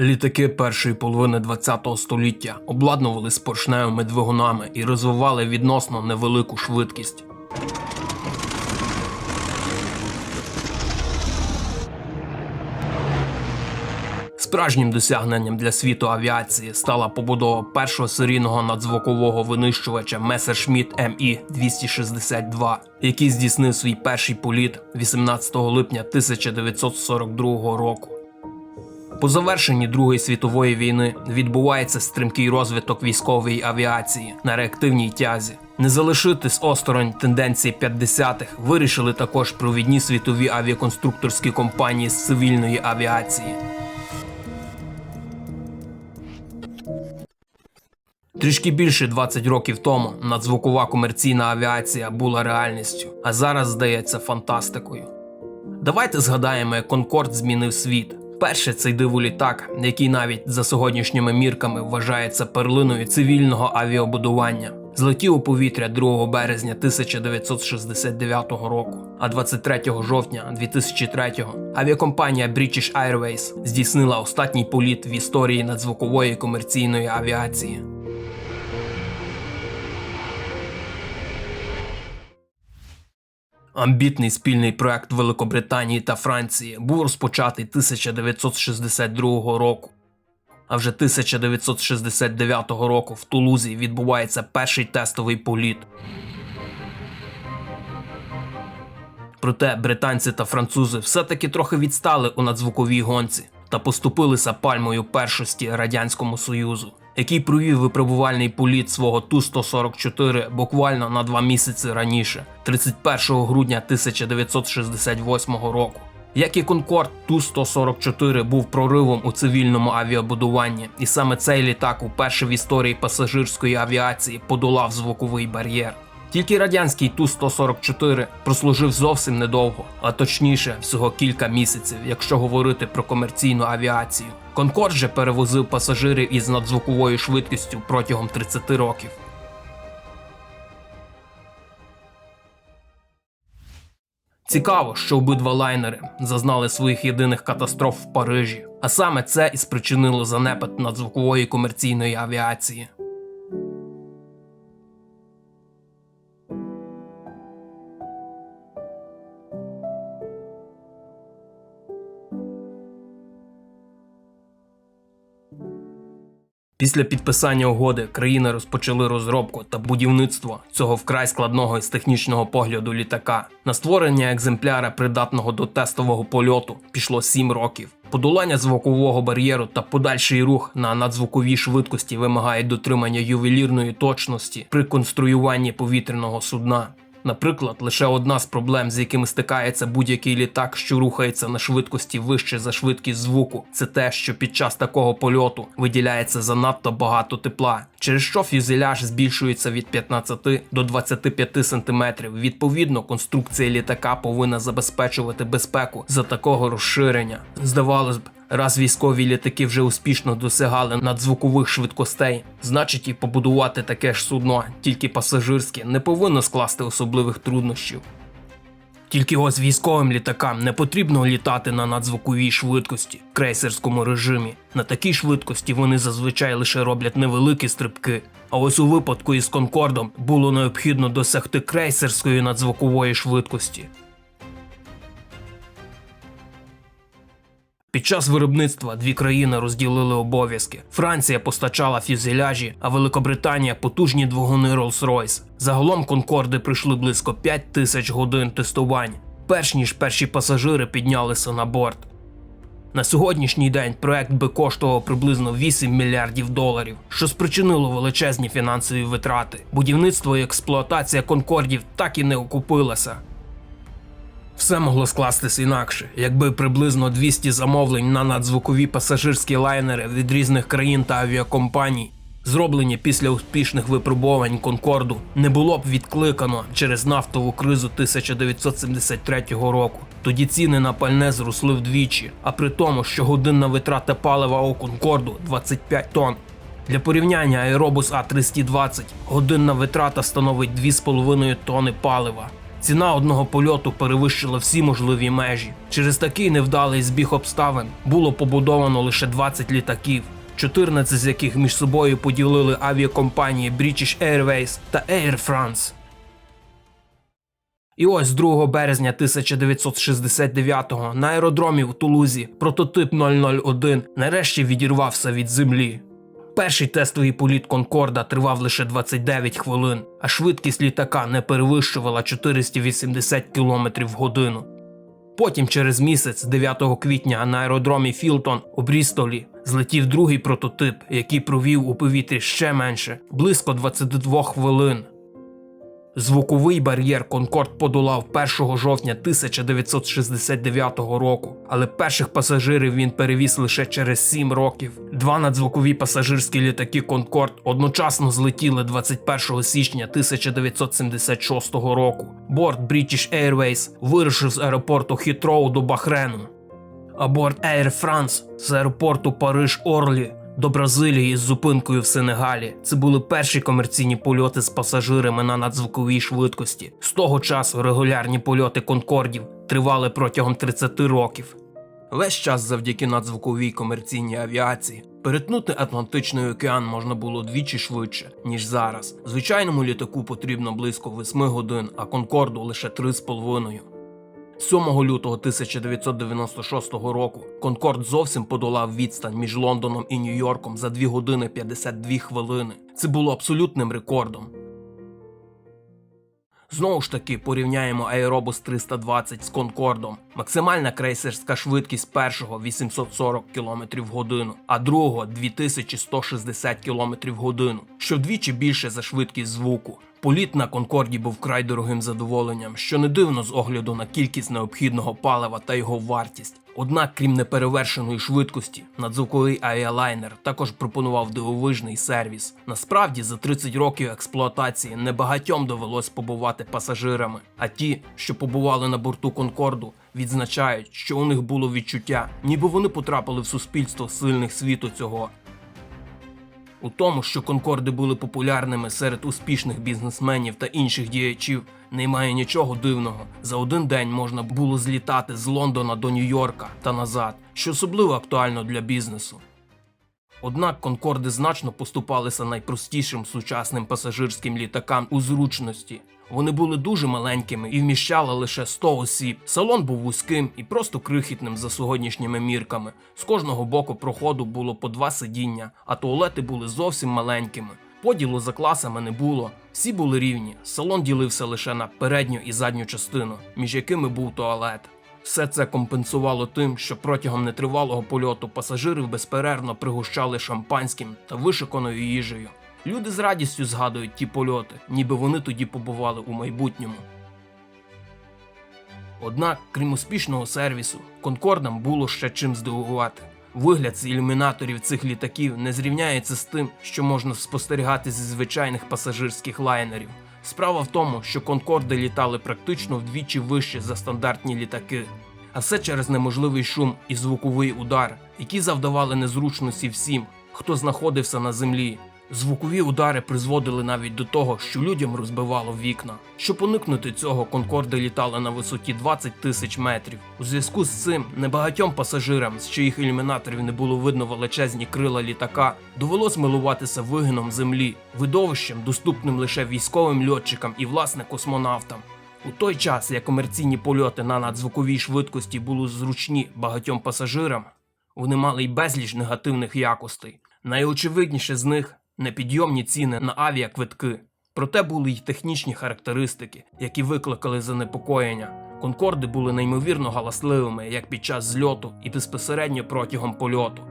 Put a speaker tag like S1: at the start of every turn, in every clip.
S1: Літаки першої половини ХХ століття обладнували поршневими двигунами і розвивали відносно невелику швидкість. Справжнім досягненням для світу авіації стала побудова першого серійного надзвукового винищувача Messerschmitt MI 262, який здійснив свій перший політ 18 липня 1942 року. По завершенні Другої світової війни відбувається стрімкий розвиток військової авіації на реактивній тязі. Не залишитись осторонь тенденції 50-х вирішили також провідні світові авіаконструкторські компанії з цивільної авіації. Трішки більше 20 років тому надзвукова комерційна авіація була реальністю, а зараз здається фантастикою. Давайте згадаємо, як Конкорд змінив світ. Перше цей дивулітак, який навіть за сьогоднішніми мірками вважається перлиною цивільного авіабудування, злетів у повітря 2 березня 1969 року, а 23 жовтня 2003 авіакомпанія British Airways здійснила останній політ в історії надзвукової комерційної авіації. Амбітний спільний проект Великобританії та Франції був розпочатий 1962 року. А вже 1969 року в Тулузі відбувається перший тестовий політ. Проте британці та французи все-таки трохи відстали у надзвуковій гонці та поступилися пальмою першості Радянському Союзу, який провів випробувальний політ свого Ту-144 буквально на два місяці раніше, 31 грудня 1968 року. Як і Конкорд, Ту-144 був проривом у цивільному авіабудуванні, і саме цей літак уперше в історії пасажирської авіації подолав звуковий бар'єр. Тільки радянський Ту-144 прослужив зовсім недовго, а точніше, всього кілька місяців, якщо говорити про комерційну авіацію. Конкорд же перевозив пасажирів із надзвуковою швидкістю протягом 30 років. Цікаво, що обидва лайнери зазнали своїх єдиних катастроф в Парижі, а саме це і спричинило занепад надзвукової комерційної авіації. Після підписання угоди країни розпочали розробку та будівництво цього вкрай складного із технічного погляду літака. На створення екземпляра, придатного до тестового польоту, пішло 7 років. Подолання звукового бар'єру та подальший рух на надзвуковій швидкості вимагають дотримання ювелірної точності при конструюванні повітряного судна. Наприклад, лише одна з проблем, з якими стикається будь-який літак, що рухається на швидкості вище за швидкість звуку, це те, що під час такого польоту виділяється занадто багато тепла, через що фюзеляж збільшується від 15 до 25 см. Відповідно, конструкція літака повинна забезпечувати безпеку за такого розширення. Здавалось б. Раз військові літаки вже успішно досягали надзвукових швидкостей, значить і побудувати таке ж судно, тільки пасажирське, не повинно скласти особливих труднощів. Тільки ось військовим літакам не потрібно літати на надзвуковій швидкості в крейсерському режимі. На такій швидкості вони зазвичай лише роблять невеликі стрибки. А ось у випадку із Конкордом було необхідно досягти крейсерської надзвукової швидкості. Під час виробництва дві країни розділили обов'язки. Франція постачала фюзеляжі, а Великобританія потужні двигуни Rolls-Royce. Загалом Конкорди пройшли близько 5 тисяч годин тестувань, перш ніж перші пасажири піднялися на борт. На сьогоднішній день проект би коштував приблизно 8 мільярдів доларів, що спричинило величезні фінансові витрати. Будівництво і експлуатація Конкордів так і не окупилася. Все могло скластись інакше, якби приблизно 200 замовлень на надзвукові пасажирські лайнери від різних країн та авіакомпаній, зроблені після успішних випробувань Конкорду, не було б відкликано через нафтову кризу 1973 року. Тоді ціни на пальне зросли вдвічі, а при тому, що годинна витрата палива у Конкорду 25 тонн. Для порівняння Aerobus A320 годинна витрата становить 2,5 тонни палива. Ціна одного польоту перевищила всі можливі межі. Через такий невдалий збіг обставин було побудовано лише 20 літаків, 14 з яких між собою поділили авіакомпанії British Airways та Air France. І ось 2 березня 1969-го на аеродромі в Тулузі прототип 001 нарешті відірвався від землі. Перший тестовий політ Конкорда тривав лише 29 хвилин, а швидкість літака не перевищувала 480 км в годину. Потім через місяць, 9 квітня, на аеродромі Філтон у Брістолі злетів другий прототип, який провів у повітрі ще менше близько 22 хвилин. Звуковий бар'єр Конкорд подолав 1 жовтня 1969 року, але перших пасажирів він перевіз лише через 7 років. Два надзвукові пасажирські літаки Конкорд одночасно злетіли 21 січня 1976 року. Борт British Airways вирушив з аеропорту Хітроу до Бахрену, а борт Air France з аеропорту Париж Орлі до Бразилії з зупинкою в Сенегалі. Це були перші комерційні польоти з пасажирами на надзвуковій швидкості. З того часу регулярні польоти Конкордів тривали протягом 30 років. Весь час завдяки надзвуковій комерційній авіації перетнути Атлантичний океан можна було двічі швидше, ніж зараз. Звичайному літаку потрібно близько 8 годин, а Конкорду лише 3,5. 7 лютого 1996 року Конкорд зовсім подолав відстань між Лондоном і Нью-Йорком за 2 години 52 хвилини. Це було абсолютним рекордом. Знову ж таки порівняємо Аеробус 320 з Конкордом. Максимальна крейсерська швидкість першого 840 км в годину, а другого 2160 км в годину, що вдвічі більше за швидкість звуку. Політ на Конкорді був край дорогим задоволенням, що не дивно з огляду на кількість необхідного палива та його вартість. Однак, крім неперевершеної швидкості, надзвуковий авіалайнер також пропонував дивовижний сервіс. Насправді, за 30 років експлуатації небагатьом довелось побувати пасажирами, а ті, що побували на борту Конкорду, відзначають, що у них було відчуття, ніби вони потрапили в суспільство сильних світу цього. У тому, що конкорди були популярними серед успішних бізнесменів та інших діячів, немає нічого дивного. За один день можна було злітати з Лондона до Нью-Йорка та назад, що особливо актуально для бізнесу. Однак конкорди значно поступалися найпростішим сучасним пасажирським літакам у зручності. Вони були дуже маленькими і вміщали лише 100 осіб. Салон був вузьким і просто крихітним за сьогоднішніми мірками. З кожного боку проходу було по два сидіння, а туалети були зовсім маленькими. Поділу за класами не було. Всі були рівні. Салон ділився лише на передню і задню частину, між якими був туалет. Все це компенсувало тим, що протягом нетривалого польоту пасажирів безперервно пригощали шампанським та вишиканою їжею. Люди з радістю згадують ті польоти, ніби вони тоді побували у майбутньому. Однак, крім успішного сервісу, Конкордам було ще чим здивувати. Вигляд з ілюмінаторів цих літаків не зрівняється з тим, що можна спостерігати зі звичайних пасажирських лайнерів. Справа в тому, що Конкорди літали практично вдвічі вище за стандартні літаки, а все через неможливий шум і звуковий удар, які завдавали незручності всім, хто знаходився на землі. Звукові удари призводили навіть до того, що людям розбивало вікна. Щоб уникнути цього, конкорди літали на висоті 20 тисяч метрів. У зв'язку з цим небагатьом пасажирам, з чиїх ілюмінаторів не було видно величезні крила літака, довелось милуватися вигином землі, видовищем, доступним лише військовим льотчикам і власне космонавтам. У той час, як комерційні польоти на надзвуковій швидкості були зручні багатьом пасажирам, вони мали й безліч негативних якостей. Найочевидніше з них непідйомні ціни на авіаквитки. Проте були й технічні характеристики, які викликали занепокоєння. Конкорди були неймовірно галасливими як під час зльоту і безпосередньо протягом польоту.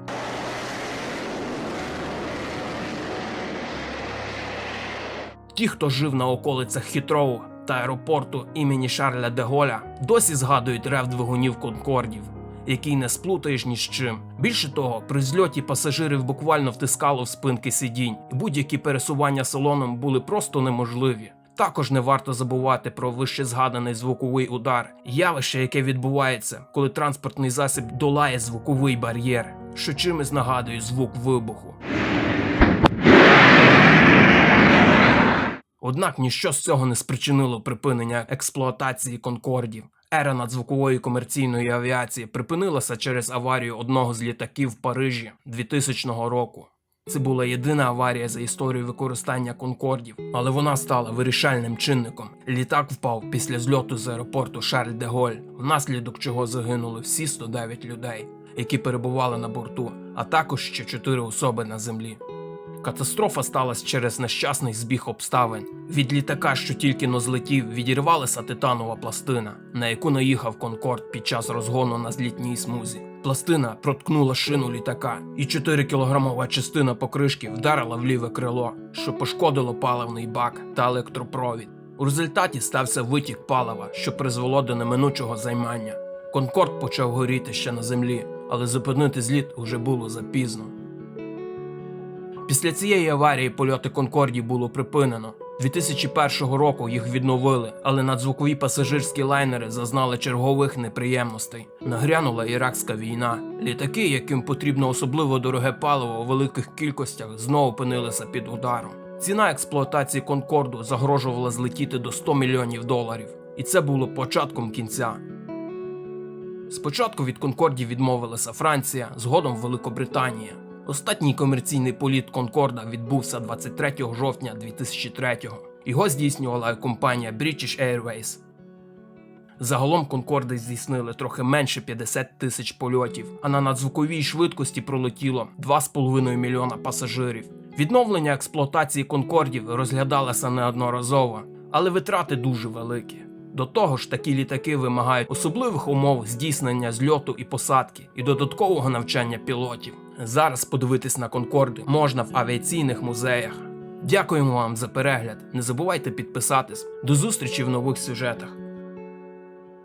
S1: Ті, хто жив на околицях Хітроу та аеропорту імені Шарля де Голля, досі згадують рев двигунів Конкордів, який не сплутаєш ні з чим. Більше того, при зльоті пасажирів буквально втискало в спинки сидінь, будь-які пересування салоном були просто неможливі. Також не варто забувати про вище згаданий звуковий удар, явище, яке відбувається, коли транспортний засіб долає звуковий бар'єр, що чимось нагадує звук вибуху. Однак ніщо з цього не спричинило припинення експлуатації конкордів. Ера надзвукової комерційної авіації припинилася через аварію одного з літаків в Парижі 2000 року. Це була єдина аварія за історію використання конкордів, але вона стала вирішальним чинником. Літак впав після зльоту з аеропорту Шарль де Голь, внаслідок чого загинули всі 109 людей, які перебували на борту, а також ще 4 особи на землі. Катастрофа сталася через нещасний збіг обставин. Від літака, що тільки но злетів, відірвалася титанова пластина, на яку наїхав Конкорд під час розгону на злітній смузі. Пластина проткнула шину літака, і 4-кілограмова частина покришки вдарила в ліве крило, що пошкодило паливний бак та електропровід. У результаті стався витік палива, що призвело до неминучого займання. Конкорд почав горіти ще на землі, але зупинити зліт уже було запізно. Після цієї аварії польоти Конкордів було припинено. 2001 року їх відновили, але надзвукові пасажирські лайнери зазнали чергових неприємностей. Нагрянула іракська війна. Літаки, яким потрібно особливо дороге паливо у великих кількостях, знову опинилися під ударом. Ціна експлуатації Конкорду загрожувала злетіти до 100 мільйонів доларів, і це було початком кінця. Спочатку від Конкордів відмовилася Франція, згодом Великобританія. Останній комерційний політ Конкорда відбувся 23 жовтня 2003-го. Його здійснювала компанія British Airways. Загалом Конкорди здійснили трохи менше 50 тисяч польотів, а на надзвуковій швидкості пролетіло 2,5 мільйона пасажирів. Відновлення експлуатації Конкордів розглядалося неодноразово, але витрати дуже великі. До того ж, такі літаки вимагають особливих умов здійснення зльоту і посадки і додаткового навчання пілотів. Зараз подивитись на Конкорди можна в авіаційних музеях. Дякуємо вам за перегляд. Не забувайте підписатись. До зустрічі в нових сюжетах.